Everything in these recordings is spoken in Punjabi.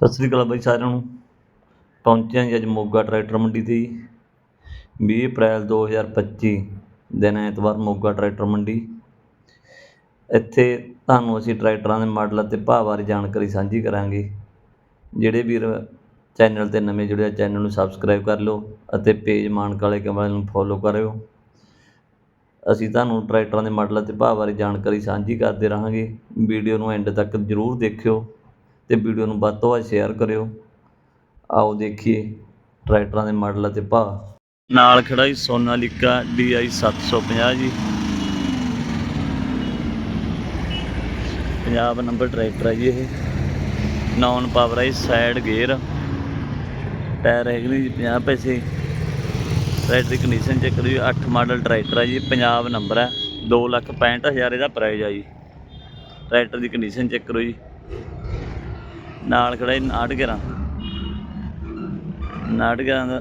ਸਤਿ ਸ੍ਰੀ ਅਕਾਲ ਬਾਈ ਸਾਰਿਆਂ ਨੂੰ। ਪਹੁੰਚਿਆ ਜੀ ਅੱਜ ਮੋਗਾ ਟਰੈਕਟਰ ਮੰਡੀ ਤੇ ਜੀ। 20 ਅਪ੍ਰੈਲ 2025 ਦਿਨ ਐਤਵਾਰ ਮੋਗਾ ਟਰੈਕਟਰ ਮੰਡੀ। ਇੱਥੇ ਤੁਹਾਨੂੰ ਅਸੀਂ ਟਰੈਕਟਰਾਂ ਦੇ ਮਾਡਲ ਅਤੇ ਭਾਅ ਬਾਰੇ ਜਾਣਕਾਰੀ ਸਾਂਝੀ ਕਰਾਂਗੇ। ਜਿਹੜੇ ਵੀਰ ਚੈਨਲ ਤੇ ਨਵੇਂ ਜੁੜੇ ਆ, ਚੈਨਲ ਨੂੰ ਸਬਸਕ੍ਰਾਈਬ ਕਰ ਲਓ ਅਤੇ ਪੇਜ ਮਾਨਕ ਵਾਲੇ ਕਮਲ ਨੂੰ ਫੋਲੋ ਕਰਿਓ। ਅਸੀਂ ਤੁਹਾਨੂੰ ਟਰੈਕਟਰਾਂ ਦੇ ਮਾਡਲ ਅਤੇ ਭਾਅ ਬਾਰੇ ਜਾਣਕਾਰੀ ਸਾਂਝੀ ਕਰਦੇ ਰਹਾਂਗੇ। ਵੀਡੀਓ ਨੂੰ ਐਂਡ ਤੱਕ ਜ਼ਰੂਰ ਦੇਖਿਓ। ਤੇ ਵੀਡੀਓ ਨੂੰ ਵੱਧ ਤੋਂ ਵੱਧ ਸ਼ੇਅਰ ਕਰਿਓ। ਆਓ ਦੇਖੀਏ ਟਰੈਕਟਰਾਂ ਦੇ ਮਾਡਲ ਅਤੇ ਭਾਅ। ਨਾਲ ਖੜਾ ਜੀ ਸੋਨਾਲੀਕਾ DI 750 ਜੀ। ਪੰਜਾਬ ਨੰਬਰ ਟਰੈਕਟਰ ਹੈ ਜੀ ਇਹ। ਨੌਨ ਪਾਵਰ ਹੈ ਸਾਈਡ ਗੇਅਰ ਟਾਇਰ ਹੈਗੇ ਨੇ ਜੀ 50 ਪੈਸੇ। ਟਰੈਕਟਰ ਦੀ ਕੰਡੀਸ਼ਨ ਚੈੱਕ ਕਰਿਓ 8 ਮਾਡਲ ਟਰੈਕਟਰ ਹੈ ਜੀ ਪੰਜਾਬ ਨੰਬਰ ਹੈ 265000 ਇਹਦਾ ਪ੍ਰਾਈਸ ਹੈ ਜੀ। ਟਰੈਕਟਰ ਦੀ ਕੰਡੀਸ਼ਨ ਚੈੱਕ ਕਰੋ ਜੀ। ਨਾਲ ਖੜਾ ਜੀ 911 911 ਦਾ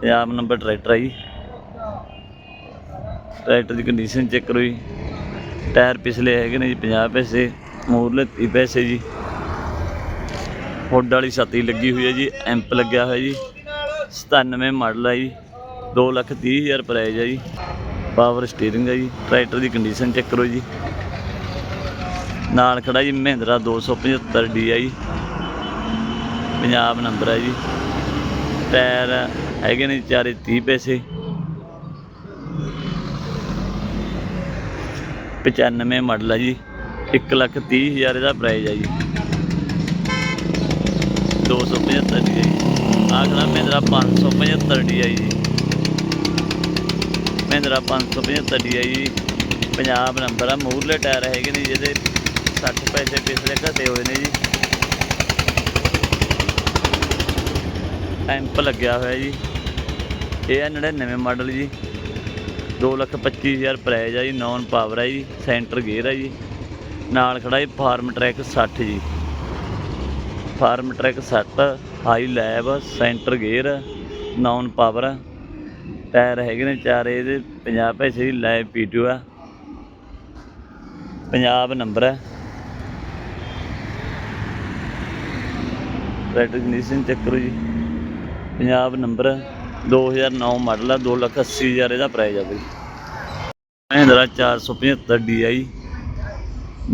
ਪੰਜਾਬ ਨੰਬਰ ਟਰੈਕਟਰ ਆ ਜੀ। ਟਰੈਕਟਰ ਦੀ ਕੰਡੀਸ਼ਨ ਚੈੱਕ ਕਰੋ ਜੀ। ਟਾਇਰ ਪਿਛਲੇ ਹੈਗੇ ਨੇ ਜੀ 50 ਪੈਸੇ, ਮੂਰਲੇ 30 ਪੈਸੇ ਜੀ। ਹੁੱਡ ਵਾਲੀ ਛੱਤੀ ਲੱਗੀ ਹੋਈ ਹੈ ਜੀ, ਐਂਪ ਲੱਗਿਆ ਹੋਇਆ ਜੀ। 97 ਮਾਡਲ ਆ ਜੀ 230000 ਪ੍ਰਾਈਸ ਹੈ ਜੀ। ਪਾਵਰ ਸਟੀਅਰਿੰਗ ਆ ਜੀ, ਟਰੈਕਟਰ ਦੀ ਕੰਡੀਸ਼ਨ ਚੈੱਕ ਕਰੋ ਜੀ। ਨਾਲ ਖੜਾ ਜੀ ਮਹਿੰਦਰਾ 275 ਜੀ। ਪੰਜਾਬ ਨੰਬਰ ਹੈ ਜੀ। ਟਾਇਰ ਹੈਗੇ ਨੇ ਚਾਰੇ 30 ਪੈਸੇ। 95 ਮਾਡਲ ਹੈ ਜੀ। 1 ਲੱਖ 30 ਹਜ਼ਾਰ ਇਹਦਾ ਪ੍ਰਾਈਸ ਹੈ ਜੀ। 275 ਦੀ ਹੈ ਜੀ। ਆਖਣਾ ਮਹਿੰਦਰਾ 575 ਦੀ ਹੈ ਜੀ। ਮਹਿੰਦਰਾ 575 ਦੀ ਹੈ ਜੀ। ਪੰਜਾਬ ਨੰਬਰ ਆ ਮੂਰਲੇ ਟਾਇਰ ਹੈਗੇ ਨੇ ਜਿਹਦੇ 60 ਪੈਸੇ ਪਿਛਲੇ ਘਟੇ ਹੋਏ ਨੇ ਜੀ। ਐਂਪ ਲੱਗਿਆ ਹੋਇਆ ਜੀ। ਇਹ ਆ 99 ਮਾਡਲ ਜੀ। 225000 ਪ੍ਰਾਈਸ ਆ ਜੀ ਨੌਨ ਪਾਵਰ ਹੈ ਜੀ ਸੈਂਟਰ ਗੇਅਰ ਹੈ ਜੀ। ਨਾਲ ਖੜਾ ਜੀ ਫਾਰਮ ਟਰੈਕ 60 ਜੀ। ਫਾਰਮ ਟਰੈਕ 60 ਹਾਈ lab centre gear non power tyre ਹੈਗੇ ਨੇ ਚਾਰੇ ਇਹਦੇ 50 ਪੈਸੇ ਦੀ ਲੈਬ ਪੀਟੀਓ ਆ। ਪੰਜਾਬ ਨੰਬਰ ਹੈ ਟਰੈਕਟਰ ਕੰਡੀਸ਼ਨ ਚੈੱਕ ਜੀ। ਪੰਜਾਬ ਨੰਬਰ 2009 ਮਾਡਲ ਆ 280000 ਇਹਦਾ ਪ੍ਰਾਈਸ ਆ ਬਈ। ਮਹਿੰਦਰਾ 475 DI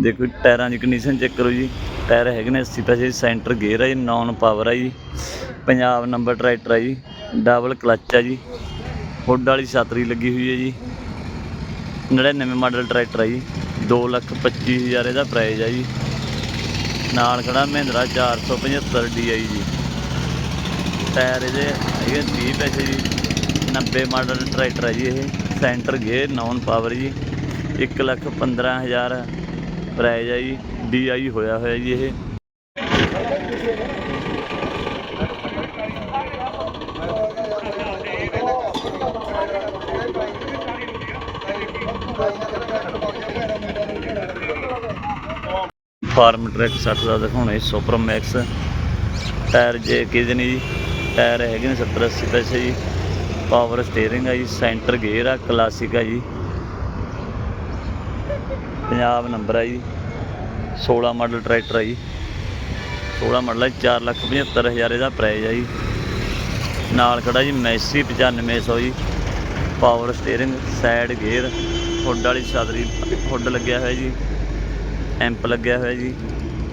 ਦੇਖੋ ਟਾਇਰਾਂ ਦੀ ਕੰਡੀਸ਼ਨ ਚੈੱਕ ਕਰੋ ਜੀ। ਟਾਇਰ ਹੈਗੇ ਨੇ 80 ਪੈਸੇ ਸੈਂਟਰ ਗੇਅਰ ਆ ਜੀ ਨੌਨ ਪਾਵਰ ਆ ਜੀ। ਪੰਜਾਬ ਨੰਬਰ ਟਰੈਕਟਰ ਆ ਜੀ ਡਬਲ ਕਲਚ ਆ ਜੀ। ਹੁੱਡ ਵਾਲੀ ਛਤਰੀ ਲੱਗੀ ਹੋਈ ਹੈ ਜੀ। 99 ਮਾਡਲ ਟਰੈਕਟਰ ਆ ਜੀ 225000 ਇਹਦਾ ਪ੍ਰਾਈਸ ਆ ਜੀ। ਨਾਲ ਖੜਾ ਮਹਿੰਦਰਾ 475 DI ਜੀ। ਟਾਇਰ ਇਹਦੇ ਹੈਗੇ 30 ਪੈਸੇ ਜੀ 90 ਮਾਡਲ ਟਰੈਕਟਰ ਹੈ ਜੀ ਇਹ, ਸੈਂਟਰ ਗੇਅਰ ਨੌਨ ਪਾਵਰ ਜੀ 1 ਲੱਖ 15000 ਪ੍ਰਾਈਜ਼ ਹੈ ਜੀ DI ਹੋਇਆ ਹੋਇਆ ਜੀ ਇਹ। ਫਾਰਮ ਟਰੈਕ 60 ਦਾ ਦਿਖਾਉਣਾ ਜੀ ਸੁਪਰ ਮੈਕਸ ਟਾਇਰ ਜੇ ਕਿਹਦੇ ਨੇ ਜੀ। ਟਾਇਰ ਹੈਗੇ ਨੇ 70 80 ਪੈਸੇ ਜੀ। ਪਾਵਰ ਸਟੀਅਰਿੰਗ ਆ ਜੀ ਸੈਂਟਰ ਗੇਅਰ ਆ ਕਲਾਸਿਕ ਆ ਜੀ। ਪੰਜਾਬ ਨੰਬਰ ਆ ਜੀ। 16 ਮਾਡਲ ਟਰੈਕਟਰ ਆ ਜੀ। 16 ਮਾਡਲ ਹੈ 4 ਲੱਖ 75 ਹਜ਼ਾਰ ਇਹਦਾ ਪ੍ਰਾਈਸ ਆ ਜੀ। ਨਾਲ ਖੜਾ ਜੀ ਮੈਸੀ 9500 ਜੀ। Power steering side gear hood ਵਾਲੀ ਛਤਰੀ ਹੁੱਡ ਲੱਗਿਆ ਹੋਇਆ ਜੀ। ਐਂਪ ਲੱਗਿਆ ਹੋਇਆ ਜੀ।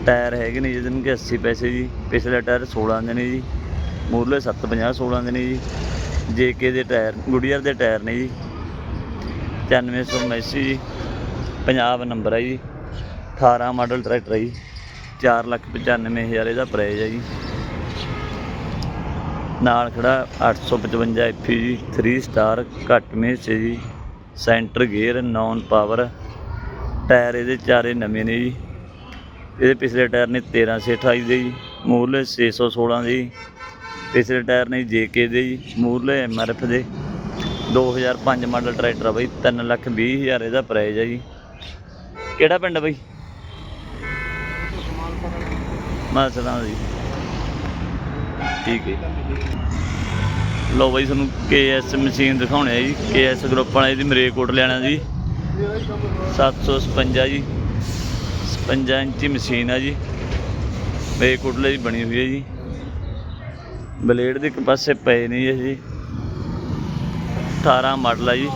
ਟਾਇਰ ਹੈਗੇ ਨੇ ਜਿਹਦੇ ਨੂੰ ਕਿ 80 ਪੈਸੇ ਜੀ। ਪਿਛਲੇ ਟਾਇਰ 16 ਦੇ ਨੇ ਜੀ। ਮੂਰਲੇ 750 16 ਦੇ ਨੇ ਜੀ, ਜੇਕੇ ਦੇ ਟਾਇਰ ਗੁਡੀਅਰ ਦੇ ਟਾਇਰ ਨੇ ਜੀ। 9500 ਮੈਸੀ ਜੀ, ਪੰਜਾਬ ਨੰਬਰ ਹੈ ਜੀ। 18 ਮਾਡਲ ਟਰੈਕਟਰ ਹੈ ਜੀ 4 ਲੱਖ 95 ਹਜ਼ਾਰ ਇਹਦਾ ਪ੍ਰਾਈਸ ਹੈ ਜੀ। ਨਾਲ ਖੜਾ 855 ਐਫੀ ਜੀ 3 ਸਟਾਰ ਘੱਟ ਮੇਸ ਹੈ ਜੀ centre gear non power tyre ਇਹਦੇ ਚਾਰੇ ਨਵੇਂ ਨੇ ਜੀ। ਇਹਦੇ ਪਿਛਲੇ ਟਾਇਰ ਨੇ 1328 ਦੇ ਜੀ, ਮੂਰਲੇ 616 ਦੇ ਜੀ। ਪਿਛਲੇ ਟਾਇਰ ਨੇ ਜੇਕੇ ਦੇ ਜੀ ਮੂਰਲੇ ਐਮਆਰਐਫ ਦੇ। 2005 ਮਾਡਲ ਟਰੈਕਟਰ ਆ ਬਾਈ 3 ਲੱਖ 20 ਹਜ਼ਾਰ ਇਹਦਾ ਪ੍ਰਾਈਜ਼ ਆ ਜੀ। ਕਿਹੜਾ ਪਿੰਡ ਬਾਈ? ਬਈ ਮਾਸਲਾਂ ਜੀ। ਠੀਕ ਹੈ ਲੋ ਬਾਈ, ਤੁਹਾਨੂੰ ਕੇਐਸ ਮਸ਼ੀਨ ਦਿਖਾਉਣੇ ਆ ਜੀ। ਕੇਐਸ ਗਰੁੱਪ ਵਾਲੇ ਦੀ ਮਰੇਕੋਟ ਲੈਣਾ ਜੀ। 756 ਜੀ। 56 ਇੰਚੀ ਮਸ਼ੀਨ ਆ ਜੀ। ਮਰੇਕੋਟ ਲਈ ਬਣੀ ਹੋਈ ਹੈ ਜੀ। ਬਲੇਡ ਦੇ ਇੱਕ ਪਾਸੇ ਪਏ ਨੇ ਜੀ ਇਹ 18 ਮਾਡਲ ਆ ਜੀ।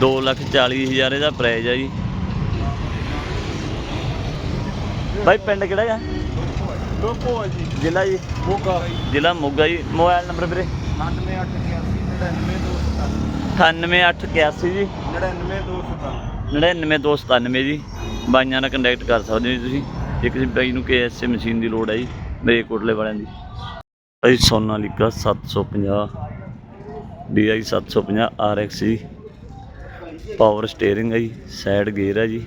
2 ਲੱਖ 40 ਹਜ਼ਾਰ ਇਹਦਾ ਪ੍ਰਾਈਜ਼ ਆ ਜੀ। ਭਾਈ ਪਿੰਡ ਕਿਹੜਾ ਆ? ਲੋਕੋ ਹੈ ਜੀ। ਜ਼ਿਲ੍ਹਾ ਜੀ? ਮੋਗਾ। ਜ਼ਿਲ੍ਹਾ ਮੋਗਾ ਜੀ। ਮੋਬਾਈਲ ਨੰਬਰ ਵੀਰੇ? 9881 98881 ਜੀ। 99297 99297 ਜੀ। ਬਾਈਆਂ ਨਾਲ ਕੰਟੈਕਟ ਕਰ ਸਕਦੇ ਹੋ ਜੀ ਤੁਸੀਂ। ਜੇ ਕਿਸੇ ਬਾਈ ਨੂੰ ਕੇਐਸਏ ਮਸ਼ੀਨ ਦੀ ਲੋੜ ਹੈ ਜੀ। ਮੇਰੇ ਕੋਟਲੇ ਵਾਲਿਆਂ ਦੀ। ਭਾਈ ਸੋਨਾਲੀਕਾ 750 DI 750 RX ਜੀ। ਪਾਵਰ ਸਟੀਅਰਿੰਗ ਹੈ ਜੀ ਸਾਈਡ ਗੇਅਰ ਹੈ ਜੀ।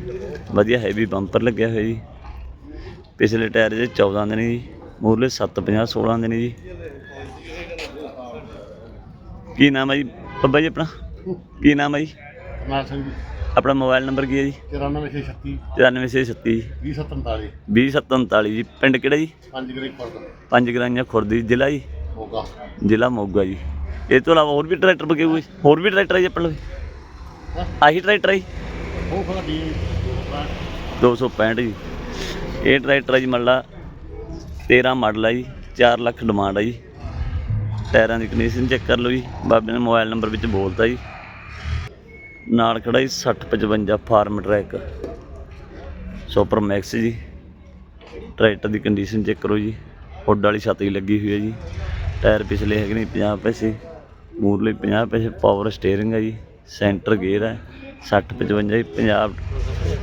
ਵਧੀਆ ਹੈਵੀ ਬੰਪਰ ਲੱਗਿਆ ਹੋਇਆ ਜੀ। ਪਿਛਲੇ ਟਾਇਰ ਜੇ 14 ਦੇ ਨੇ ਜੀ ਮੂਰਲੇ 750 16 ਦੇ ਨੇ ਜੀ। ਕੀ ਨਾਮ ਹੈ ਜੀ? ਬੱਬਾ ਜੀ ਆਪਣਾ? ਕੀ ਨਾਮ ਹੈ ਜੀ? ਸਿੰਘ ਜੀ। ਆਪਣਾ ਮੋਬਾਈਲ ਨੰਬਰ ਕੀ ਹੈ ਜੀ? 9436 9436 2047 2047 ਜੀ। ਪਿੰਡ ਕਿਹੜਾ ਜੀ? ਪੰਜ ਗ੍ਰੇਕ ਪਰਦ ਪੰਜ ਗਰਾਈਆਂ ਖੁਰਦੀ ਜ਼ਿਲ੍ਹਾ ਜੀ? ਮੋਗਾ। ਜ਼ਿਲ੍ਹਾ ਮੋਗਾ ਜੀ। ਇਹ ਤੋਂ ਇਲਾਵਾ ਹੋਰ ਵੀ ਟਰੈਕਟਰ ਬਗੇ ਹੋਏ? ਹੋਰ ਵੀ ਟਰੈਕਟਰ ਹੈ ਜੀ ਆਪਣੇ ਹੈਂ? ਆਹੀ ਟਰੈਕਟਰ ਹੈ ਜੀ? ਉਹ ਖੜਾ ਡੀ 265 ਜੀ। ਇਹ ਟਰੈਕਟਰ ਹੈ ਜੀ ਮੰਨ ਲਾ 13 ਮਾਡਲ ਹੈ ਜੀ। 4 ਲੱਖ ਡਿਮਾਂਡ ਹੈ ਜੀ। ਟਾਇਰਾਂ ਦੀ ਕੰਡੀਸ਼ਨ ਚੈੱਕ ਕਰ ਲਓ ਜੀ। ਬਾਬੇ ਨੇ ਮੋਬਾਈਲ ਨੰਬਰ ਵਿੱਚ ਬੋਲਤਾ ਜੀ। ਨਾਲ ਖੜਾ ਜੀ 6055 ਫਾਰਮ ਟਰੈਕ। ਸੁਪਰ ਮੈਕਸ ਜੀ। ਟਰੈਕਟਰ ਦੀ ਕੰਡੀਸ਼ਨ ਚੈੱਕ ਕਰੋ ਜੀ। ਹੁੱਡ ਵਾਲੀ ਛੱਤ ਹੀ ਲੱਗੀ ਹੋਈ ਹੈ ਜੀ। ਟਾਇਰ ਪਿਛਲੇ ਹੈਗੇ ਨੇ 50 ਪੈਸੇ। ਮੂਰਲੇ 50 ਪੈਸੇ। ਪਾਵਰ ਸਟੀਅਰਿੰਗ ਹੈ ਜੀ। ਸੈਂਟਰ ਗੇਅਰ ਹੈ। 60 55 ਜੀ। ਪੰਜਾਬ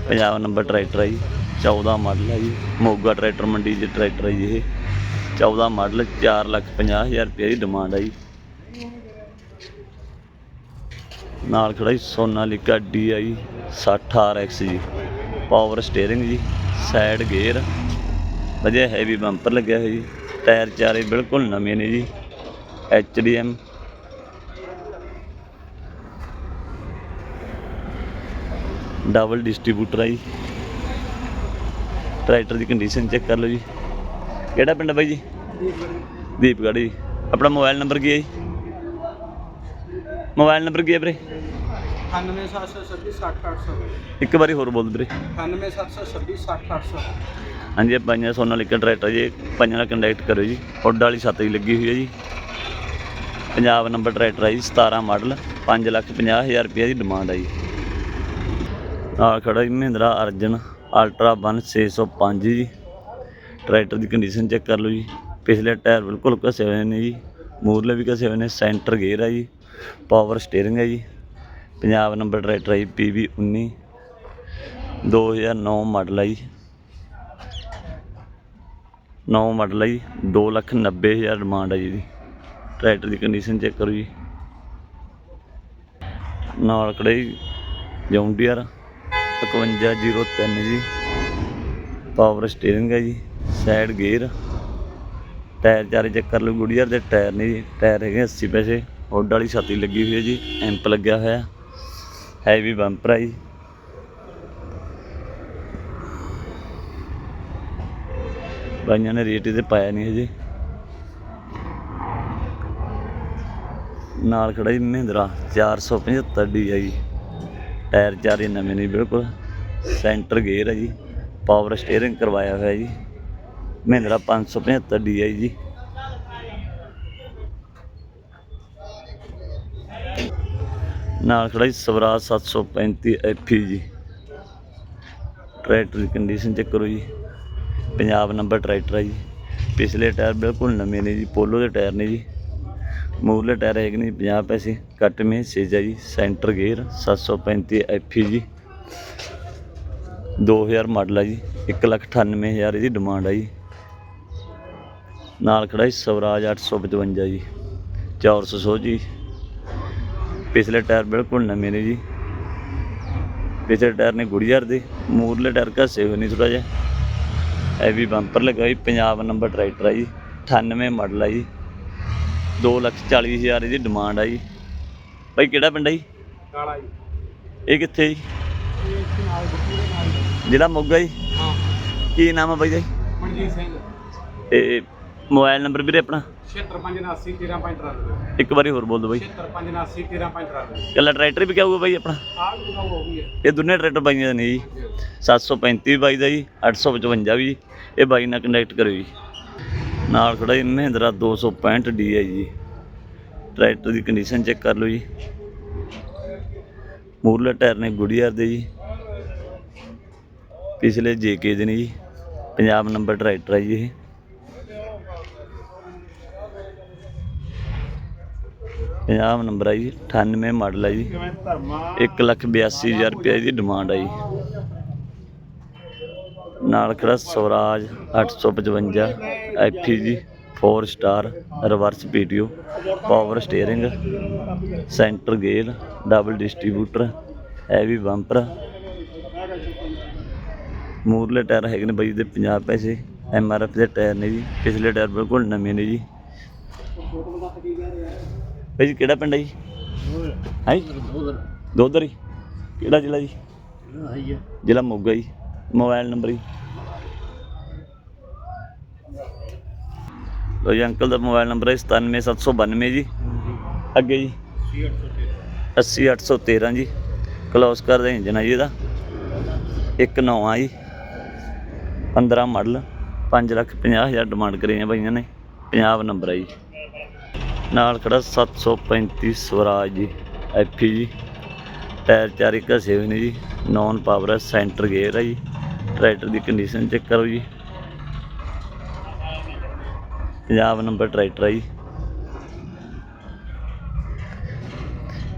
ਪੰਜਾਬ ਨੰਬਰ ਟਰੈਕਟਰ ਹੈ ਜੀ। 14 ਮਾਡਲ ਹੈ ਜੀ। ਮੋਗਾ ਟਰੈਕਟਰ ਮੰਡੀ 'ਚ ਟਰੈਕਟਰ ਹੈ ਜੀ ਇਹ। 14 ਮਾਡਲ 4 ਲੱਖ 50 ਹਜ਼ਾਰ ਰੁਪਏ ਦੀ ਡਿਮਾਂਡ ਹੈ ਜੀ। ਨਾਲ ਖੜਾ ਜੀ ਸੋਨਾਲੀਕਾ DI 60 RX ਜੀ। ਪਾਵਰ ਸਟੀਅਰਿੰਗ ਜੀ ਸਾਈਡ ਗੇਅਰ ਵਧੀਆ ਹੈਵੀ ਬੰਪਰ ਲੱਗਿਆ ਹੋਇਆ ਜੀ। ਟਾਇਰ ਚਾਰੇ ਬਿਲਕੁਲ ਨਵੇਂ ਨੇ ਜੀ। HDM ਡਬਲ ਡਿਸਟ੍ਰੀਬਿਊਟਰ ਹੈ ਜੀ। ਟਰੈਕਟਰ ਦੀ ਕੰਡੀਸ਼ਨ ਚੈੱਕ ਕਰ ਲਓ ਜੀ। ਕਿਹੜਾ ਪਿੰਡ ਬਾਈ ਜੀ? ਦੀਪਗੜ੍ਹ। ਜੀ। ਆਪਣਾ ਮੋਬਾਈਲ ਨੰਬਰ ਕੀ ਹੈ ਜੀ? ਮੋਬਾਈਲ ਨੰਬਰ ਕੀ ਹੈ ਵੀਰੇ? 98726 ਇੱਕ ਵਾਰੀ ਹੋਰ ਬੋਲ ਵੀਰੇ। 98726 ਹਾਂਜੀ ਇਹ ਪੰਜਾਂ ਸੋਨਾ ਲਿਕਰ ਟਰੈਕਟਰ ਜੀ। ਪੰਜਾਂ ਨਾਲ ਕੰਟੈਕਟ ਕਰੋ ਜੀ। ਹੁੱਡ ਵਾਲੀ ਛੱਤ ਹੀ ਲੱਗੀ ਹੋਈ ਹੈ ਜੀ। ਪੰਜਾਬ ਨੰਬਰ ਟਰੈਕਟਰ ਹੈ ਜੀ 17 ਮਾਡਲ 5 ਲੱਖ 50 ਹਜ਼ਾਰ ਰੁਪਏ ਦੀ ਡਿਮਾਂਡ ਹੈ ਜੀ। ਨਾਲ ਖੜਾ ਜੀ ਮਹਿੰਦਰਾ ਅਰਜਨ ਅਲਟਰਾ 1 605 ਜੀ। ਟਰੈਕਟਰ ਦੀ ਕੰਡੀਸ਼ਨ ਚੈੱਕ ਕਰ ਲਓ ਜੀ। ਪਿਛਲੇ ਟਾਇਰ ਬਿਲਕੁਲ ਘਸੇ ਹੋਏ ਨੇ ਜੀ। ਮੂਰਲੇ ਵੀ ਘਸੇ ਹੋਏ ਨੇ ਸੈਂਟਰ ਗੇਅਰ ਹੈ ਜੀ। ਪਾਵਰ ਸਟੀਅਰਿੰਗ ਹੈ ਜੀ। ਪੰਜਾਬ ਨੰਬਰ ਟਰੈਕਟਰ ਹੈ ਜੀ PV 19 2009 ਮਾਡਲ ਹੈ ਜੀ। 9 ਮਾਡਲ ਹੈ ਜੀ 2 ਲੱਖ 90 ਹਜ਼ਾਰ ਡਿਮਾਂਡ ਹੈ ਜੀ ਦੀ ਟਰੈਕਟਰ ਦੀ ਕੰਡੀਸ਼ਨ ਚੈੱਕ ਕਰੋ ਜੀ। ਨਾਲ ਖੜੇ ਜੀ ਜੌਂਡੀਅਰ 5103 ਜੀ। ਪਾਵਰ ਸਟੀਅਰਿੰਗ ਹੈ ਜੀ ਸਾਈਡ ਗੇਅਰ ਟਾਇਰ ਚਾਰੇ ਚੈੱਕ ਕਰ ਲਓ ਗੁੜੀਅਰ ਦੇ ਟਾਇਰ ਨਹੀਂ ਜੀ ਟਾਇਰ ਹੈਗੇ 80 ਪੈਸੇ। ਹੁੱਡ ਵਾਲੀ ਛਾਤੀ ਲੱਗੀ ਹੋਈ ਹੈ ਜੀ, ਐਂਪ ਲੱਗਿਆ ਹੋਇਆ ਹੈਵੀ ਬੰਪਰ ਹੈ ਜੀ। ਬਾਈਆਂ ਨੇ ਰੇਟ ਇਹਦੇ ਪਾਇਆ ਨਹੀਂ ਹਜੇ। ਨਾਲ ਖੜਾ ਜੀ ਮਹਿੰਦਰਾ 475 ਡੀ ਹੈ ਜੀ ਟਾਇਰ ਚਾਰੇ ਨਵੇਂ ਨੇ ਬਿਲਕੁਲ। ਸੈਂਟਰ ਗੇਅਰ ਹੈ ਜੀ ਪਾਵਰ ਸਟੀਅਰਿੰਗ ਕਰਵਾਇਆ ਹੋਇਆ ਜੀ। ਮਹਿੰਦਰਾ 575 ਡੀ ਹੈ ਜੀ। ਨਾਲ ਖੜਾ ਜੀ ਸਵਰਾਜ 735 ਐਫੀ ਜੀ। ਟਰੈਕਟਰ ਦੀ ਕੰਡੀਸ਼ਨ ਚੈੱਕ ਕਰੋ ਜੀ। ਪੰਜਾਬ ਨੰਬਰ ਟਰੈਕਟਰ ਹੈ ਜੀ। ਪਿਛਲੇ ਟਾਇਰ ਬਿਲਕੁਲ ਨਵੇਂ ਨੇ ਜੀ, ਪੋਲੋ ਦੇ ਟਾਇਰ ਨੇ ਜੀ। ਮੂਰਲੇ ਟਾਇਰ ਹੈਗੇ ਨੇ 50 ਪੈਸੇ। ਕੱਟ ਮੇ ਸੇਜਾ ਜੀ ਸੈਂਟਰ ਗੇਅਰ 735 ਐਫੀ ਜੀ। 2000 ਮਾਡਲ ਹੈ ਜੀ 198000 ਇਹਦੀ ਡਿਮਾਂਡ ਹੈ ਜੀ। ਨਾਲ ਖੜਾ ਜੀ ਸਵਰਾਜ 855 ਜੀ 400 ਜੀ। ਪਿਛਲੇ ਟਾਇਰ ਬਿਲਕੁਲ ਨਵੇਂ ਨੇ ਜੀ। ਪਿਛਲੇ ਟਾਇਰ ਨੇ ਗੁੜੀਆਰ ਦੇ ਮੂਰਲੇ ਟਾਇਰ ਘਸੇ ਹੋਏ ਨਹੀਂ ਥੋੜਾ ਜਿਹਾ। ਹੈਵੀ ਬੰਪਰ ਲੱਗਾ ਜੀ ਪੰਜਾਬ ਨੰਬਰ ਟਰੈਕਟਰ ਹੈ ਜੀ 98 ਮਾਡਲ ਹੈ ਜੀ। 2 ਲੱਖ 40 ਹਜ਼ਾਰ ਇਹਦੀ ਡਿਮਾਂਡ ਹੈ ਜੀ। ਭਾਈ ਕਿਹੜਾ ਪਿੰਡ ਹੈ ਜੀ? ਕਾਲਾ ਜੀ। ਇਹ ਕਿੱਥੇ ਜੀ। ਜ਼ਿਲ੍ਹਾ ਮੋਗਾ ਜੀ। ਹਾਂ। ਕੀ ਨਾਮ ਹੈ ਬਾਈ ਜੀ? ਮਨਜੀਤ ਸਿੰਘ। ਤੇ ਮੋਬਾਈਲ ਨੰਬਰ ਵੀਰੇ ਆਪਣਾ? 76579 13593 ਇੱਕ ਵਾਰੀ ਹੋਰ ਬੋਲ ਦਿਓ ਬਾਈ। 76579 13593 ਕੱਲਾ ਟਰੈਕਟਰ ਵੀ ਕਿਆ ਹੋਊਗਾ ਬਾਈ ਆਪਣਾ? ਆਹ ਵੀ ਦਿਖਾਓ ਹੋ ਗਈ ਹੈ ਇਹ ਦੋਨੇ ਟਰੈਕਟਰ ਬਾਈਆਂ ਦੇ ਨੇ ਜੀ। 735 ਬਾਈ ਦਾ ਜੀ 855 ਵੀ ਇਹ ਬਾਈ ਨਾਲ ਕੰਟੈਕਟ ਕਰਿਓ ਜੀ। ਨਾਲ ਖੜਾ ਜੀ ਮਹਿੰਦਰਾ 265 ਡੀ ਹੈ ਜੀ। ਟਰੈਕਟਰ ਦੀ ਕੰਡੀਸ਼ਨ ਚੈੱਕ ਕਰ ਲਓ ਜੀ। ਮੂਰਲੇ ਟਾਇਰ ਨੇ ਗੁੜੀਆਰ ਦੇ ਜੀ। ਪਿਛਲੇ ਜੇਕੇ ਦੇ ਨੇ ਜੀ। ਪੰਜਾਬ ਨੰਬਰ ਟਰੈਕਟਰ ਹੈ ਜੀ ਇਹ। ਪੰਜਾਬ ਨੰਬਰ ਹੈ ਜੀ 98 ਮਾਡਲ ਆ ਜੀ। ਕਿਵੇਂ ਇੱਕ ਲੱਖ ਬਿਆਸੀ ਹਜ਼ਾਰ ਰੁਪਏ ਦੀ ਡਿਮਾਂਡ ਆਈ। ਨਾਲ ਖੜਾ ਸਵਰਾਜ 855 ਐਫੀ ਜੀ 4 star reverse PTO power steering centre gear double distributor heavy bumper ਮੂਰਲੇ tyre ਹੈਗੇ ਨੇ ਬਾਈ ਦੇ 50 ਪੈਸੇ ਐਮ ਆਰ ਐਫ ਦੇ ਟਾਇਰ ਨੇ ਜੀ, ਪਿਛਲੇ ਟਾਇਰ ਬਿਲਕੁਲ ਨਵੇਂ ਨੇ ਜੀ। ਬਾਈ ਜੀ ਕਿਹੜਾ ਪਿੰਡ ਹੈ ਜੀ? ਹੈ ਦੋਦਰੀ ਕਿਹੜਾ ਜ਼ਿਲ੍ਹਾ ਜੀ? ਜ਼ਿਲ੍ਹਾ ਮੋਗਾ ਜੀ। ਮੋਬਾਈਲ ਨੰਬਰ ਜੀ। ਲੋ ਜੀ ਅੰਕਲ ਦਾ ਮੋਬਾਈਲ ਨੰਬਰ ਹੈ 97792 ਜੀ। ਅੱਗੇ ਜੀ। 80813 ਜੀ। ਕਲੋਸ ਕਰਦਾ ਇੰਜਨ ਹੈ ਜੀ ਇਹਦਾ। ਇੱਕ ਨਵਾਂ ਜੀ। 15 ਮਾਡਲ। 5 ਲੱਖ 50 ਹਜ਼ਾਰ ਡਿਮਾਂਡ ਕਰੀ ਬਾਈਆਂ ਨੇ। ਪੰਜਾਬ ਨੰਬਰ ਹੈ ਜੀ। ਨਾਲ ਖੜਾ 735 ਸਵਰਾਜ ਜੀ ਐਫੀ ਜੀ। ਟਾਇਰ ਚਾਰੇ ਘਸੇ ਹੋਏ ਨੇ ਜੀ। ਨੌਨ ਪਾਵਰ ਹੈ ਸੈਂਟਰ ਗੇਅਰ ਹੈ ਜੀ। ਟਰੈਕਟਰ ਦੀ ਕੰਡੀਸ਼ਨ ਚੈੱਕ ਕਰੋ ਜੀ। ਪੰਜਾਬ ਨੰਬਰ ਟਰੈਕਟਰ ਹੈ ਜੀ।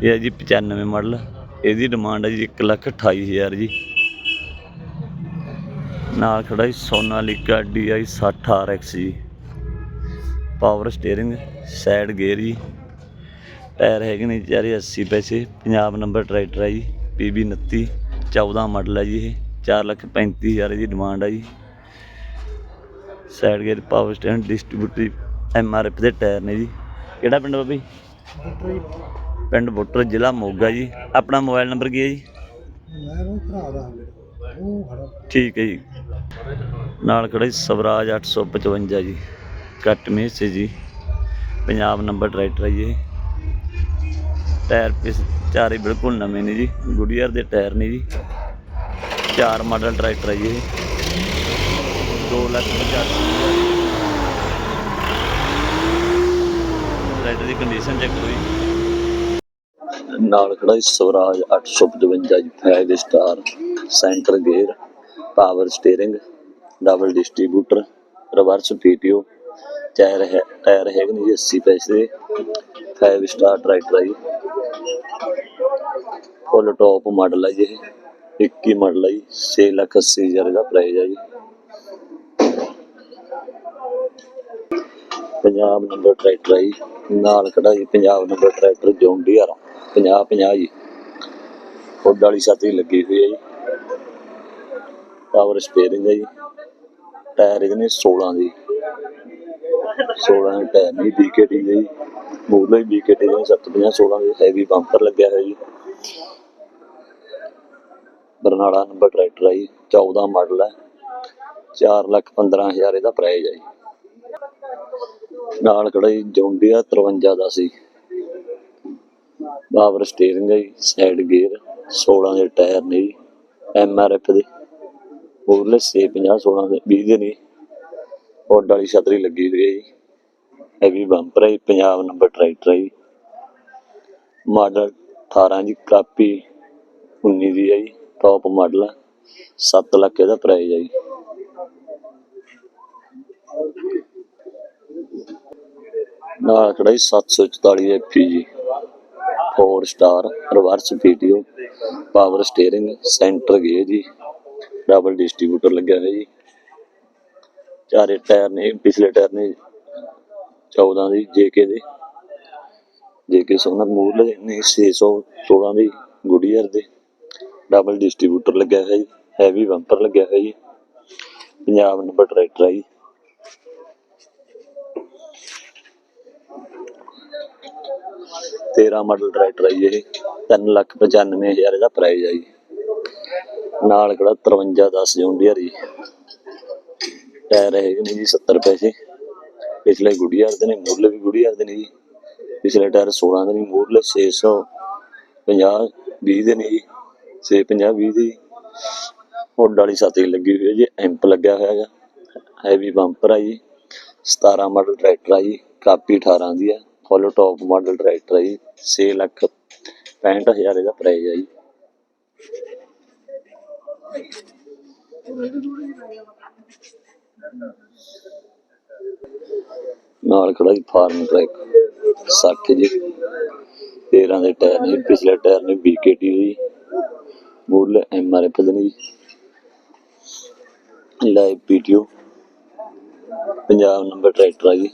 ਇਹ ਹੈ ਜੀ 95 ਮਾਡਲ ਇਹਦੀ ਡਿਮਾਂਡ ਹੈ ਜੀ 1 ਲੱਖ 28 ਹਜ਼ਾਰ ਜੀ। ਨਾਲ ਖੜਾ ਜੀ ਸੋਨਾਲੀਕਾ DI 60 RX ਜੀ। ਪਾਵਰ ਸਟੀਅਰਿੰਗ ਸਾਈਡ ਗੇਅਰ ਜੀ। ਟਾਇਰ ਹੈਗੇ ਨੇ ਚਾਰੇ 80 ਪੈਸੇ। ਪੰਜਾਬ ਨੰਬਰ ਟਰੈਕਟਰ ਹੈ ਜੀ PB 29 14 ਮਾਡਲ ਹੈ ਜੀ ਇਹ। 4 ਲੱਖ 35 ਹਜ਼ਾਰ ਦੀ ਡਿਮਾਂਡ ਹੈ ਜੀ। Side gear power stand distributor MRF ਦੇ ਟਾਇਰ ਨੇ ਜੀ। ਕਿਹੜਾ ਪਿੰਡ ਬਾਬੀ? ਪਿੰਡ ਬੁੱਟਰ, ਜ਼ਿਲ੍ਹਾ ਮੋਗਾ ਜੀ। ਆਪਣਾ ਮੋਬਾਈਲ ਨੰਬਰ ਕੀ ਹੈ ਜੀ? ਠੀਕ ਹੈ ਜੀ। ਨਾਲ ਖੜਾ ਜੀ, ਸਵਰਾਜ 855 ਜੀ। ਕੱਟ ਮੇਸ ਜੀ। ਪੰਜਾਬ ਨੰਬਰ ਟਰੈਕਟਰ ਹੈ ਜੀ ਟਾਇਰ ਪਿਸ ਚਾਰੇ ਬਿਲਕੁਲ ਨਵੇਂ ਨੇ ਜੀ ਗੁਡੀਅਰ ਦੇ ਟਾਇਰ ਨੇ ਜੀ। ਚਾਰ ਮਾਡਲ ਟਰੈਕਟਰ ਹੈ ਜੀ ਇਹ। 2 ਲੱਖ 85 ਟਰੈਕਟਰ ਦੀ ਕੰਡੀਸ਼ਨ ਚੈੱਕ ਕਰੋ ਨਾਲ ਖੜਾ ਜੀ ਸਵਰਾਜ 855 ਜੀ 5 star centre gear power steering double distributor reverse PTO tyre ਹੈ, ਟਾਇਰ ਹੈਗੇ ਨੇ ਜੀ 80 ਪੈਸੇ ਦੇ। 5 ਸਟਾਰ ਟਰੈਕਟਰ ਹੈ ਜੀ। ਫੁੱਲ ਟੌਪ ਮਾਡਲ ਹੈ ਜੀ ਇਹ। 21 ਮਾਡਲ ਹੈ ਜੀ। 6 ਲੱਖ 80 ਹਜ਼ਾਰ ਦਾ ਪ੍ਰਾਈਸ ਹੈ ਜੀ। ਪੰਜਾਬ ਨੰਬਰ ਟਰੈਕਟਰ ਹੈ ਜੀ। ਨਾਲ ਖੜਾ ਜੀ Punjab number tractor John Deere 50 50 ਜੀ। ਹੁੱਡ ਵਾਲੀ ਛਾਤੀ ਲੱਗੀ ਹੋਈ ਹੈ ਜੀ। ਪਾਵਰ ਸਟੀਅਰਿੰਗ ਹੈ ਜੀ। ਟਾਇਰ ਇਹਦੇ ਨੇ 16 ਦੀ। 16 ਦੇ ਟਾਇਰ ਨਹੀਂ BKT ਦੇ। ਜੀ ਮੂਰਲੇ BKT ਦੇ 750 16 ਦੇ ਹੈਵੀ ਬੰਪਰ ਲੱਗਿਆ ਹੋਇਆ ਜੀ। ਬਰਨਾਲਾ ਨੰਬਰ ਟਰੈਕਟਰ ਹੈ ਜੀ 14 ਮਾਡਲ ਹੈ 4 ਲੱਖ 15 ਹਜ਼ਾਰ ਇਹਦਾ ਪ੍ਰਾਈਜ਼ ਹੈ ਜੀ। ਨਾਲ ਖੜਾ ਜੀ, ਜੌਂਡੀਆ 53 ਦਾ ਸੀ। ਪਾਵਰ ਸਟੀਅਰਿੰਗ ਹੈ ਜੀ ਸਾਈਡ ਗੇਅਰ 16 ਦੇ ਟਾਇਰ ਨੇ ਜੀ ਐਮ ਆਰ ਐਫ ਦੇ। ਮੂਰਲੇ 650 16 ਦੇ 20 ਦੇ ਨੇ ਹੁੱਡ ਵਾਲੀ ਛਤਰੀ ਲੱਗੀ ਹੋਈ ਹੈ ਜੀ। ਹੈਵੀ ਬੰਪਰ ਹੈ ਜੀ, ਪੰਜਾਬ ਨੰਬਰ ਟਰੈਕਟਰ ਹੈ ਜੀ। ਮਾਡਲ 18 ਜੀ ਕਾਪੀ 19 ਦੀ ਹੈ ਜੀ ਟੌਪ ਮਾਡਲ ਹੈ। 7 ਲੱਖ ਇਹਦਾ ਪ੍ਰਾਈਸ ਹੈ ਜੀ। ਨਾਲ ਖੜਾ ਜੀ 744 ਐਫੀ ਜੀ 4 star reverse video power steering centre gear ਜੀ। ਡਬਲ ਡਿਸਟ੍ਰੀਬਿਊਟਰ ਲੱਗਿਆ ਹੋਇਆ ਜੀ। ਚਾਰੇ ਟਾਇਰ ਨੇ, ਪਿਛਲੇ ਟਾਇਰ ਨੇ 14 ਦੀ, ਜੇਕੇ ਦੇ। ਜੇਕੇ ਸੋਨਾ ਮੂਰਲੇ ਨੇ 616 ਦੀ ਗੁਡੀਅਰ ਦੇ। ਡਬਲ ਡਿਸਟ੍ਰੀਬਿਊਟਰ ਲੱਗਿਆ ਹੋਇਆ ਜੀ ਹੈਵੀ ਬੰਪਰ ਲੱਗਿਆ ਹੋਇਆ ਜੀ। ਪੰਜਾਬ ਨੰਬਰ ਟਰੈਕਟਰ ਹੈ ਜੀ। ਤੇਰਾਂ ਮਾਡਲ ਟਰੈਕਟਰ ਹੈ ਜੀ ਇਹ। ਤਿੰਨ ਲੱਖ ਪਚਾਨਵੇਂ ਹਜ਼ਾਰ ਇਹਦਾ ਪ੍ਰਾਈਸ ਹੈ ਜੀ। ਨਾਲ ਕਿਹੜਾ 53 10 ਜੌਂਡੀਅਰ ਜੀ ਟਾਇਰ ਹੈਗੇ ਨੇ ਜੀ? 70 ਪੈਸੇ। ਪਿਛਲੇ ਗੁੜੀਆਰ ਦੇ ਨੇ ਮੁੱਲ ਵੀ ਗੁੜੀਆਰ ਦੇ ਨੇ ਜੀ। ਪਿਛਲੇ ਟਾਇਰ 16 ਦੇ ਨੇ ਮੁੱਲ 650 20 ਦੇ ਨੇ ਜੀ। 650 20 ਦੀ ਹੁੱਡ ਵਾਲੀ ਸਾਥੀ ਲੱਗੀ ਹੋਈ ਹੈ ਜੀ, ਐਂਪ ਲੱਗਿਆ ਹੋਇਆ ਹੈਗਾ। ਹੈਵੀ ਬੰਪਰ ਆ ਜੀ। 17 ਮਾਡਲ ਟਰੈਕਟਰ ਆ ਜੀ, ਕਾਪੀ 18 ਦੀ ਹੈ ਫੁੱਲ ਟੌਪ ਮਾਡਲ ਟਰੈਕਟਰ ਆ ਜੀ। 6 ਲੱਖ 65000 ਇਹਦਾ ਪ੍ਰਾਈਸ ਆ ਜੀ। ਨਾਲ ਖੜਾ ਜੀ ਫਾਰਮ ਟਰੈਕ। 60 ਜੀ 13 ਦੇ ਟਾਇਰ ਨੇ, ਪਿਛਲੇ ਟਾਇਰ ਨੇ BKT ਦੀ। ਮੁੱਲ MRF ਦੇ ਨੇ ਜੀ। Live video Punjab number tractor ਆ ਜੀ।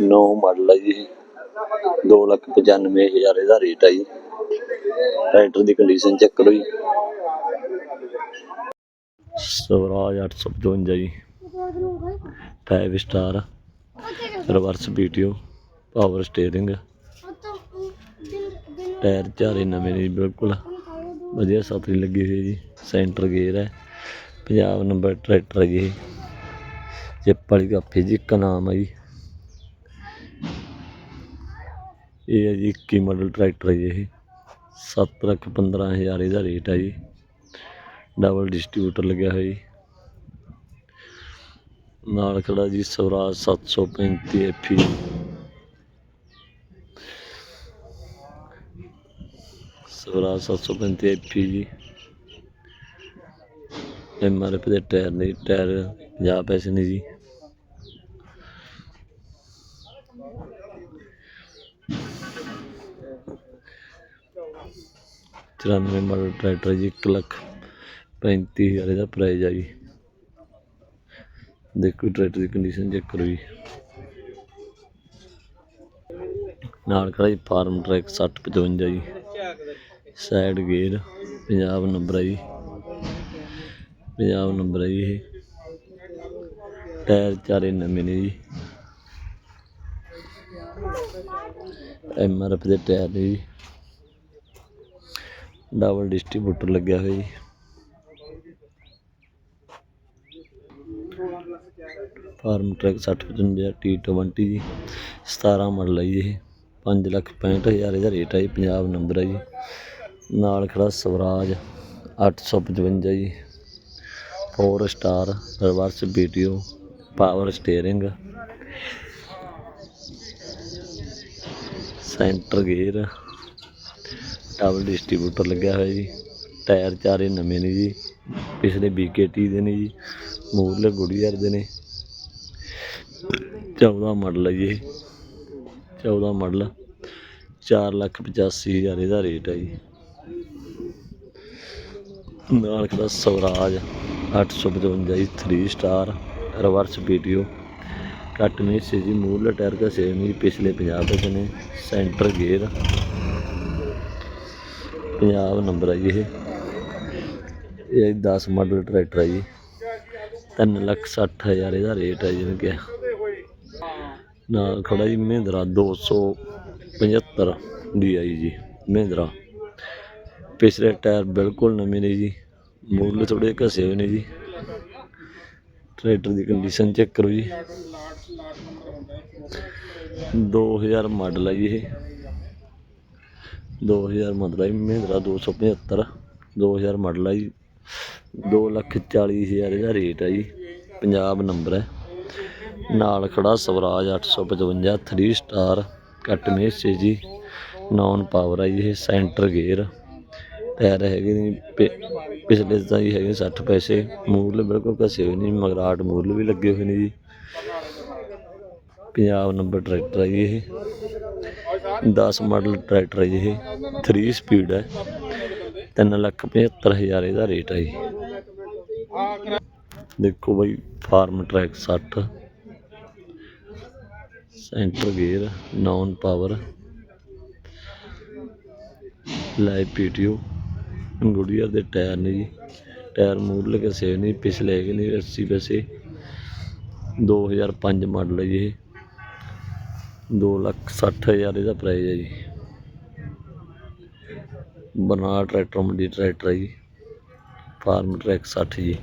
ਨੋ ਮਾਡਲ ਆ ਜੀ ਦੋ ਲੱਖ ਪਚਾਨਵੇਂ ਹਜ਼ਾਰ ਇਹਦਾ ਰੇਟ ਆ ਜੀ। ਟਰੈਕਟਰ ਦੀ ਕੰਡੀਸ਼ਨ ਚੈੱਕ ਕਰੋ ਜੀ। ਸਵਰਾਜ 855 ਜੀ। 5 star reverse video power steering tyre ਚਾਰੇ ਨਵੇਂ ਨੇ ਜੀ, ਬਿਲਕੁਲ। ਵਧੀਆ ਸਾਥੀ ਲੱਗੀ ਹੋਈ ਹੈ ਜੀ ਸੈਂਟਰ ਗੇਅਰ ਹੈ। ਪੰਜਾਬ ਨੰਬਰ ਟਰੈਕਟਰ ਹੈ ਜੀ ਇਹ। ਜਿੱਪ ਵਾਲੀ ਕਾਫੀ ਜੀ, ਇੱਕ ਨਾਮ ਹੈ ਜੀ। ਇਹ ਹੈ ਜੀ 21 ਮਾਡਲ ਟਰੈਕਟਰ ਹੈ ਜੀ ਇਹ। 7 ਲੱਖ 15 ਹਜ਼ਾਰ ਇਹਦਾ ਰੇਟ ਹੈ ਜੀ। ਡਬਲ ਡਿਸਟ੍ਰੀਬਿਊਟਰ ਲੱਗਿਆ ਹੋਇਆ ਜੀ। ਨਾਲ ਖੜਾ ਜੀ ਸਵਰਾਜ 735 ਐਫੀ ਸਵਰਾਜ 735 ਐਫੀ ਜੀ। ਐਮਆਰਐਫ ਦੇ ਟਾਇਰ ਨੇ, ਟਾਇਰ 50 ਪੈਸੇ ਨੇ ਜੀ। ਚੁਰਾਨਵੇਂ ਮਾਡਲ ਟਰੈਕਟਰ ਜੀ 1 ਲੱਖ ਪੈਂਤੀ ਹਜ਼ਾਰ ਇਹਦਾ ਪ੍ਰਾਈਜ਼ ਆ ਜੀ। ਦੇਖੋ ਟਰੈਕਟਰ ਦੀ ਕੰਡੀਸ਼ਨ ਚੈੱਕ ਕਰੋ ਜੀ। ਨਾਲ ਖੜਾ ਜੀ ਫਾਰਮ ਟਰੈਕ 6055 ਜੀ। ਸਾਈਡ ਗੇਅਰ ਪੰਜਾਬ ਨੰਬਰ ਹੈ ਜੀ। ਪੰਜਾਬ ਨੰਬਰ ਹੈ ਜੀ ਇਹ। ਟਾਇਰ ਚਾਰੇ ਨਵੇਂ ਨੇ ਜੀ। ਐਮਆਰਐਫ ਦੇ ਟਾਇਰ ਨੇ ਜੀ। ਡਬਲ ਡਿਸਟ੍ਰੀਬਿਊਟਰ ਲੱਗਿਆ ਹੋਇਆ ਜੀ। ਫਾਰਮ ਟਰੈਕ 6055 T20 ਜੀ 17 ਮਾਡਲ ਹੈ ਜੀ ਇਹ 5 ਲੱਖ 65000 ਇਹਦਾ ਰੇਟ ਹੈ ਜੀ, ਪੰਜਾਬ ਨੰਬਰ ਹੈ ਜੀ। ਨਾਲ ਖੜਾ ਸਵਰਾਜ 855 ਜੀ 4 star reverse video, power steering, centre gear, double distributor ਲੱਗਿਆ ਹੋਇਆ ਜੀ, ਟਾਇਰ ਚਾਰੇ ਨਵੇਂ ਨੇ ਜੀ, ਪਿਛਲੇ BKT ਦੇ ਨੇ ਜੀ ਮੂਰਲੇ ਗੁੜੀਅਰ ਦੇ ਨੇ। 14 ਮਾਡਲ ਹੈ ਜੀ ਇਹ। 14 ਮਾਡਲ। 4 ਲੱਖ 85 ਹਜ਼ਾਰ ਇਹਦਾ ਰੇਟ ਹੈ ਜੀ। ਨਾਲ ਖੜਾ ਸਵਰਾਜ 855 ਜੀ 3 ਸਟਾਰ ਰਿਵਰਸ ਵੀਡੀਓ ਕੱਟ ਮੇਸੇ ਜੀ ਮੂਰਲੇ ਟਾਇਰ ਦਾ ਸੇਮ ਹੀ, ਪਿਛਲੇ 50 ਪੈਸੇ ਨੇ ਸੈਂਟਰ ਗੇਅਰ ਪੰਜਾਬ ਨੰਬਰ ਹੈ ਜੀ ਇਹ। ਇਹ 10 ਮਾਡਲ ਟਰੈਕਟਰ ਹੈ ਜੀ। 3 ਲੱਖ 60 ਹਜ਼ਾਰ ਇਹਦਾ ਰੇਟ ਹੈ ਜਿਹਨੂੰ ਕਿਹਾ। ਨਾਲ ਖੜਾ ਜੀ ਮਹਿੰਦਰਾ 275 ਡੀ ਆਈ ਜੀ ਮਹਿੰਦਰਾ। ਪਿਛਲੇ ਟਾਇਰ ਬਿਲਕੁਲ ਨਵੇਂ ਨੇ ਜੀ ਮੁੱਲ ਥੋੜੇ ਘਸੇ ਹੋਏ ਨੇ ਜੀ। ਟਰੈਕਟਰ ਦੀ ਕੰਡੀਸ਼ਨ ਚੈੱਕ ਕਰੋ ਜੀ। 2000 ਮਾਡਲ ਹੈ ਜੀ ਇਹ। 2000 ਮਾਡਲ ਹੈ ਜੀ, ਮਹਿੰਦਰਾ 275 2000 ਮਾਡਲ ਹੈ ਜੀ। 2 ਲੱਖ 40 ਹਜ਼ਾਰ ਇਹਦਾ ਰੇਟ ਹੈ ਜੀ। ਪੰਜਾਬ ਨੰਬਰ ਹੈ। ਨਾਲ ਖੜਾ ਸਵਰਾਜ 855 3 ਸਟਾਰ ਕੱਟ ਮੇਸੇ ਜੀ। ਨੌਨ ਪਾਵਰ ਆ ਜੀ ਇਹ ਸੈਂਟਰ ਗੇਅਰ ਟਾਇਰ ਹੈਗੇ ਨੇ ਪਿਛਲੇ ਤਾਂ ਜੀ ਹੈਗੇ 60 ਪੈਸੇ। ਮੂਲ ਬਿਲਕੁਲ ਘਸੇ ਹੋਏ ਨੇ ਮਗਰਾਟ ਮੂਲ ਵੀ ਲੱਗੇ ਹੋਏ ਨੇ ਜੀ। ਪੰਜਾਬ ਨੰਬਰ ਟਰੈਕਟਰ ਹੈ ਇਹ। 10 ਮਾਡਲ ਟਰੈਕਟਰ ਹੈ ਜੀ ਇਹ। 3 ਸਪੀਡ ਹੈ 3 ਲੱਖ 75 ਹਜ਼ਾਰ ਇਹਦਾ ਰੇਟ ਹੈ ਜੀ। ਦੇਖੋ ਬਾਈ farm track 60 centre gear non power live PTO Goodyear ਦੇ ਟਾਇਰ ਨੇ ਜੀ। ਟਾਇਰ ਮੂਰਲੇ ਕੇ ਸੇਵ ਨਹੀਂ ਪਿਛਲੇ ਹੈਗੇ ਨੇ 80 ਪੈਸੇ 2005 ਮਾਡਲ ਹੈ ਜੀ ਇਹ। 2 ਲੱਖ 60 ਹਜ਼ਾਰ ਇਹਦਾ ਪ੍ਰਾਈਸ ਹੈ ਜੀ। ਬਰਨਾਲਾ ਟਰੈਕਟਰ, ਮੰਡੀ ਟਰੈਕਟਰ ਹੈ ਜੀ। ਫਾਰਮ ਟਰੈਕ 60 ਜੀ।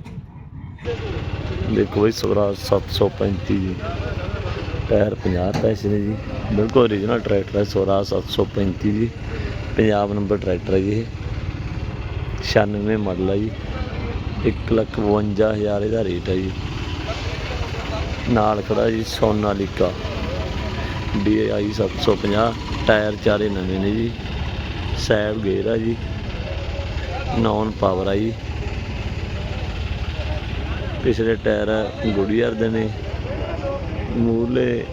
ਦੇਖੋ ਬਈ ਸਵਰਾਜ 735 ਜੀ। ਟਾਇਰ 50 ਪੈਸੇ ਨੇ ਜੀ। ਬਿਲਕੁਲ ਓਰੀਜਨਲ ਟਰੈਕਟਰ ਹੈ ਸਵਰਾਜ 735 ਜੀ। ਪੰਜਾਬ ਨੰਬਰ ਟਰੈਕਟਰ ਹੈ ਜੀ ਇਹ। 96 ਮਾਡਲ ਹੈ ਜੀ। 152000 ਇਹਦਾ ਰੇਟ ਹੈ ਜੀ। ਨਾਲ ਖੜਾ ਜੀ ਸੋਨਾਲੀਕਾ DI 750 ਟਾਇਰ ਚਾਰੇ ਨਵੇਂ ਨੇ ਜੀ। ਸੈਬ ਗੇਅਰ ਆ ਜੀ। ਨੌਨ ਪਾਵਰ ਆ ਜੀ। ਪਿਛਲੇ ਟਾਇਰ ਗੁੜੀਅਰ ਦੇ ਨੇ। ਮੂਲੇ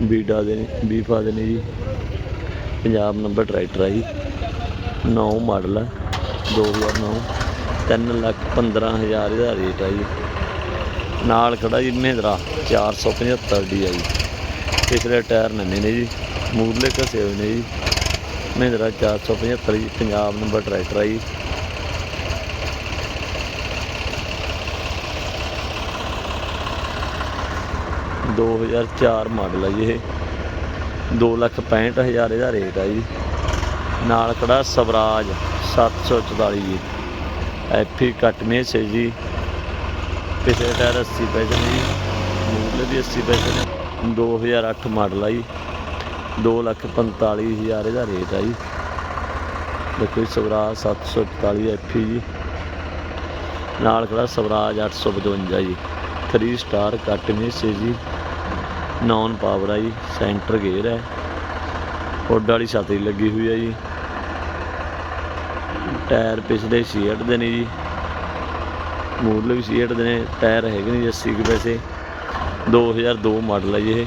ਬੀਡਾ ਦੇ ਨੇ ਬੀਫਾ ਦੇ ਨੇ ਜੀ। ਪੰਜਾਬ ਨੰਬਰ ਟਰੈਕਟਰ ਆ ਜੀ। 9 ਮਾਡਲ ਆ 2009 ਤਿੰਨ ਲੱਖ 15000 ਇਹਦਾ ਰੇਟ ਆ ਜੀ। ਨਾਲ ਖੜਾ ਜੀ ਮਹਿੰਦਰਾ 475 ਡੀ ਆ ਜੀ ਪਿਛਲੇ ਟਾਇਰ ਨਵੇਂ ਨੇ ਜੀ, ਮੂਰਲੇ ਘਸੇ ਹੋਏ ਨੇ ਜੀ। ਮਹਿੰਦਰਾ 475 ਜੀ, ਪੰਜਾਬ ਨੰਬਰ ਟਰੈਕਟਰ ਆ ਜੀ। ਦੋ ਹਜ਼ਾਰ ਚਾਰ ਮਾਡਲ ਆ ਜੀ ਇਹ। ਦੋ ਲੱਖ ਪੈਂਹਠ ਹਜ਼ਾਰ ਇਹਦਾ ਰੇਟ ਆ ਜੀ। ਨਾਲ ਖੜਾ ਸਵਰਾਜ 744 ਜੀ। ਐਫੀ ਕੱਟਵੇਂ ਸੇ ਜੀ। ਪਿਛਲੇ ਟਾਇਰ 80 ਪੈਸੇ ਨੇ ਜੀ। ਮੂਰਲੇ ਵੀ 80 ਪੈਸੇ ਨੇ 2008 ਮਾਡਲ ਆ ਜੀ। ਦੋ ਲੱਖ ਪੰਤਾਲੀ ਹਜ਼ਾਰ ਇਹਦਾ ਰੇਟ ਆ ਜੀ। ਦੇਖੋ ਜੀ, ਸਵਰਾਜ 744 ਐਫੀ ਜੀ। ਨਾਲ ਖੜਾ ਸਵਰਾਜ 855 ਜੀ। 3 ਸਟਾਰ ਕੱਟਵੇਂ ਸੇ ਜੀ। ਨੌਨ ਪਾਵਰ ਆ ਜੀ, ਸੈਂਟਰ ਗੇਅਰ ਹੈ। ਹੁੱਡ ਵਾਲੀ ਛਤਰੀ ਲੱਗੀ ਹੋਈ ਹੈ ਜੀ। ਟਾਇਰ ਪਿਛਲੇ 66 ਦੇ ਨੇ ਜੀ। ਮੂਰਲੇ ਵੀ 66 ਦੇ ਨੇ, ਟਾਇਰ ਹੈਗੇ ਨੇ ਜੀ 80 ਕੁ ਪੈਸੇ। 2002 ਮਾਡਲ ਹੈ ਜੀ ਇਹ।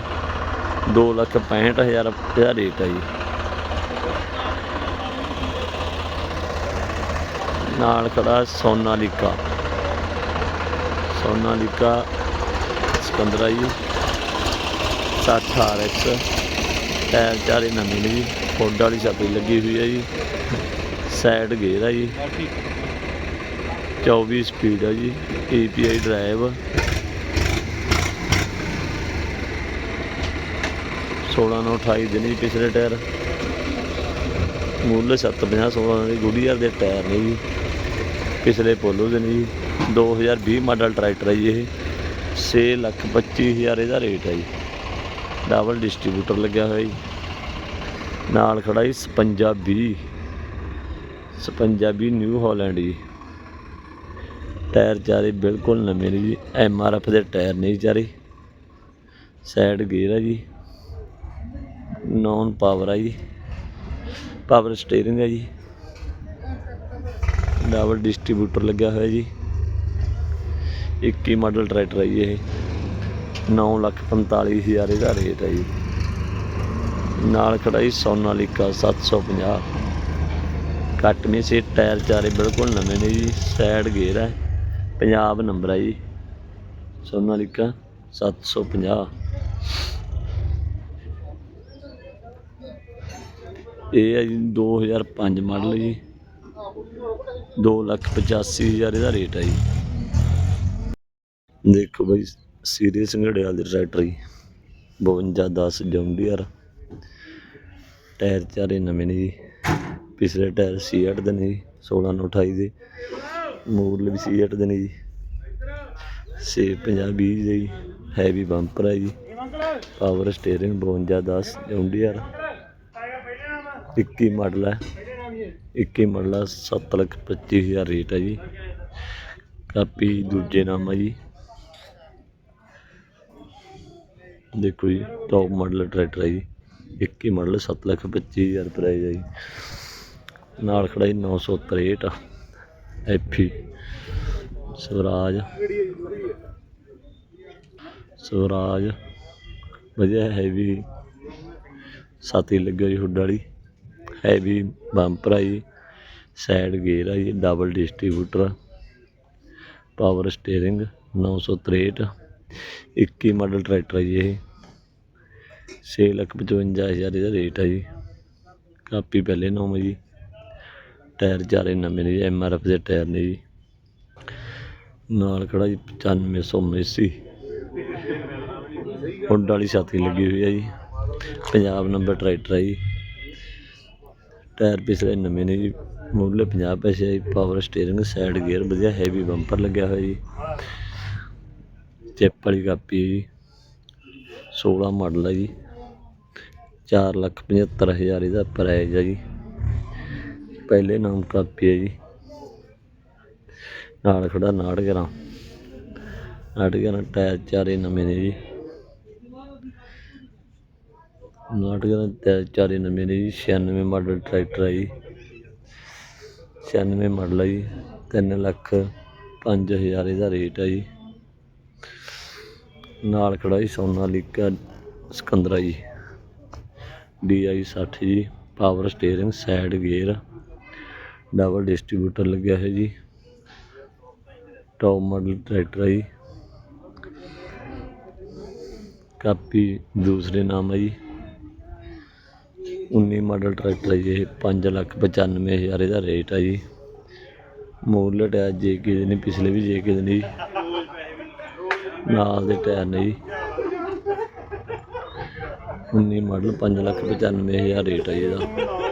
2 ਲੱਖ 65 ਹਜ਼ਾਰ ਇਹਦਾ ਰੇਟ ਹੈ ਜੀ। ਨਾਲ ਖੜਾ ਸੋਨਾਲੀਕਾ। ਸੋਨਾਲੀਕਾ ਸਿਕੰਦਰਾ ਜੀ। 60 RX ਟਾਇਰ ਚਾਰੇ ਨਵੇਂ ਨੇ ਜੀ ਹੁੱਡ ਵਾਲੀ ਛਾਪੀ ਲੱਗੀ ਹੋਈ ਹੈ ਜੀ। ਸਾਈਡ ਗੇਅਰ ਹੈ ਜੀ। 24 ਸਪੀਡ ਹੈ ਜੀ API ਡਰਾਈਵ। 16 ਨੂੰ 28 ਦੇ ਨੇ ਜੀ ਪਿਛਲੇ ਟਾਇਰ। ਮੂਲੇ 750 16 ਦੇ ਗੁਡੀਅਰ ਦੇ ਟਾਇਰ ਨੇ ਜੀ। ਪਿਛਲੇ ਪੋਲੋ ਦੇ ਨੇ ਜੀ 2020 ਮਾਡਲ ਟਰੈਕਟਰ ਹੈ ਜੀ ਇਹ। 6 ਲੱਖ 25 ਹਜ਼ਾਰ ਇਹਦਾ ਰੇਟ ਹੈ ਜੀ। ਡਬਲ ਡਿਸਟ੍ਰੀਬਿਊਟਰ ਲੱਗਿਆ ਹੋਇਆ ਜੀ। ਨਾਲ ਖੜਾ ਜੀ 56 20 56 20 ਨਿਊ ਹਾਲੈਂਡ ਜੀ। ਟਾਇਰ ਚਾਰੇ ਬਿਲਕੁਲ ਨਵੇਂ ਨੇ ਜੀ। ਐਮ ਆਰ ਐਫ ਦੇ ਟਾਇਰ ਨੇ ਚਾਰੇ। ਸਾਈਡ ਗੇਅਰ ਹੈ ਜੀ। ਨੌਨ ਪਾਵਰ ਆ ਜੀ। ਪਾਵਰ ਸਟੀਅਰਿੰਗ ਆ ਜੀ। ਡਬਲ ਡਿਸਟ੍ਰੀਬਿਊਟਰ ਲੱਗਿਆ ਹੋਇਆ ਜੀ। 21 ਮਾਡਲ ਟਰੈਕਟਰ ਹੈ ਜੀ ਇਹ। 9 ਲੱਖ 45 ਹਜ਼ਾਰ ਇਹਦਾ ਰੇਟ ਹੈ ਜੀ। ਨਾਲ ਖੜਾ ਜੀ ਸੋਨਾਲੀਕਾ 750 ਕੱਟ ਮੇ ਸੇ ਟਾਇਰ ਚਾਰੇ ਬਿਲਕੁਲ ਨਵੇਂ ਨੇ ਜੀ ਸਾਈਡ ਗੇਅਰ ਹੈ ਪੰਜਾਬ ਨੰਬਰ ਹੈ ਜੀ। ਸੋਨਾਲੀਕਾ 750 ਇਹ ਹੈ ਜੀ 2005 ਮਾਡਲ ਜੀ। 2 ਲੱਖ 85 ਹਜ਼ਾਰ ਇਹਦਾ ਰੇਟ ਹੈ ਜੀ। ਦੇਖੋ ਬਈ ਸੀਰੀਅਸ ਸੰਘੜਿਆਲ ਦੇ ਟਰੈਕਟਰ ਜੀ। 52 10 ਜੌਂਡੀਅਰ ਟਾਇਰ ਚਾਰੇ ਨਵੇਂ ਨੇ ਜੀ। ਪਿਛਲੇ ਟਾਇਰ ਸੀ C8 ਦੇ ਨੇ ਜੀ 16 ਨੂੰ 28 ਦੇ। ਮੂਰਲੇ ਵੀ C8 ਦੇ ਨੇ ਜੀ। ਸੇ 50 20 ਦੇ ਜੀ। ਹੈਵੀ ਬੰਪਰ ਹੈ ਜੀ। ਪਾਵਰ ਸਟੀਅਰਿੰਗ 52 10 ਜੌਂਡੀਅਰ 21 ਮਾਡਲ ਹੈ 21 ਮਾਡਲ ਹੈ 7 ਲੱਖ 25 ਹਜ਼ਾਰ ਰੇਟ ਹੈ ਜੀ। ਕਾਪੀ ਦੂਜੇ ਨਾਮ ਹੈ ਜੀ। ਦੇਖੋ ਜੀ ਟੌਪ ਮਾਡਲ ਟਰੈਕਟਰ ਹੈ ਜੀ। 21 ਮਾਡਲ 7 ਲੱਖ 25 ਹਜ਼ਾਰ ਪ੍ਰਾਈਸ ਹੈ ਜੀ। ਨਾਲ ਖੜਾ ਜੀ 963 ਐਫੀ ਸਵਰਾਜ। ਸਵਰਾਜ। ਵਧੀਆ ਹੈਵੀ ਸਾਥੀ ਲੱਗਿਆ ਜੀ ਹੁੱਡ ਵਾਲੀ। ਹੈਵੀ ਬੰਪਰ ਆ ਜੀ। ਸਾਈਡ ਗੇਅਰ ਆ ਜੀ double distributor power steering 963 21 model tractor ਹੈ ਜੀ ਇਹ। ਛੇ ਲੱਖ 55 ਹਜ਼ਾਰ ਇਹਦਾ ਰੇਟ ਹੈ ਜੀ। ਕਾਪੀ ਪਹਿਲੇ ਨੌਂ ਜੀ ਟਾਇਰ ਚਾਰੇ ਨਵੇਂ ਨੇ ਜੀ, ਐਮ ਆਰ ਐਫ ਦੇ ਟਾਇਰ ਨੇ ਜੀ। ਨਾਲ ਖੜਾ ਜੀ 9580 ਹੁੱਡ ਵਾਲੀ ਛਾਤੀ ਲੱਗੀ ਹੋਈ ਹੈ ਜੀ। ਪੰਜਾਬ ਨੰਬਰ ਟਰੈਕਟਰ ਹੈ ਜੀ। ਟਾਇਰ ਪਿਛਲੇ ਨਵੇਂ ਨੇ ਜੀ। ਮੁੱਲ 50 ਪੈਸੇ ਆ ਜੀ। ਪਾਵਰ ਸਟੀਅਰਿੰਗ ਸਾਈਡ ਗੇਅਰ ਵਧੀਆ ਹੈਵੀ ਬੰਪਰ ਲੱਗਿਆ ਹੋਇਆ ਜੀ। ਚਿੱਪ ਵਾਲੀ ਕਾਪੀ ਹੈ ਜੀ। 16 ਮਾਡਲ ਹੈ ਜੀ। ਚਾਰ ਲੱਖ ਪਝੱਤਰ ਹਜ਼ਾਰ ਇਹਦਾ ਪ੍ਰਾਈਜ਼ ਹੈ ਜੀ। ਪਹਿਲੇ ਨਾਮ ਕਾਪੀ ਹੈ ਜੀ। ਨਾਲ ਖੜਾ 69 ਗਰਾਂ 69 ਗਰਾਂ ਟਾਇਰ ਚਾਰੇ ਨਵੇਂ ਨੇ ਜੀ। 69 ਗਰਾਂ ਟਾਇਰ ਚਾਰੇ ਨਵੇਂ ਨੇ ਜੀ। 96 ਮਾਡਲ ਟਰੈਕਟਰ ਹੈ ਜੀ। 96 ਮਾਡਲ ਹੈ ਜੀ। 3 ਲੱਖ 5000 ਇਹਦਾ ਰੇਟ ਹੈ ਜੀ। ਨਾਲ ਖੜਾ ਜੀ ਸੋਨਾਲੀਕਾ ਸਕੰਦਰਾ ਜੀ। DI 60 ਜੀ, power steering side gear. Double distributor ਲੱਗਿਆ ਹੈ ਜੀ। ਟੌਪ ਮਾਡਲ ਟਰੈਕਟਰ ਹੈ ਜੀ। ਕਾਪੀ ਦੂਸਰੇ ਨਾਮ ਹੈ ਜੀ। 19 ਮਾਡਲ ਟਰੈਕਟਰ ਹੈ ਜੀ, ਇਹ 5 ਲੱਖ 95 ਹਜ਼ਾਰ ਇਹਦਾ ਰੇਟ ਹੈ ਜੀ। ਮੂਲ ਟਾਇਰ ਜੇ ਕੇ ਦੇ ਨੇ ਪਿਛਲੇ ਵੀ ਜੇ ਕੇ ਦੇ ਨੇ ਜੀ। ਨਾਲ ਦੇ ਟਾਇਰ ਨੇ ਜੀ। 19 ਮਾਡਲ 5 ਲੱਖ 95 ਹਜ਼ਾਰ ਰੇਟ ਹੈ ਇਹਦਾ।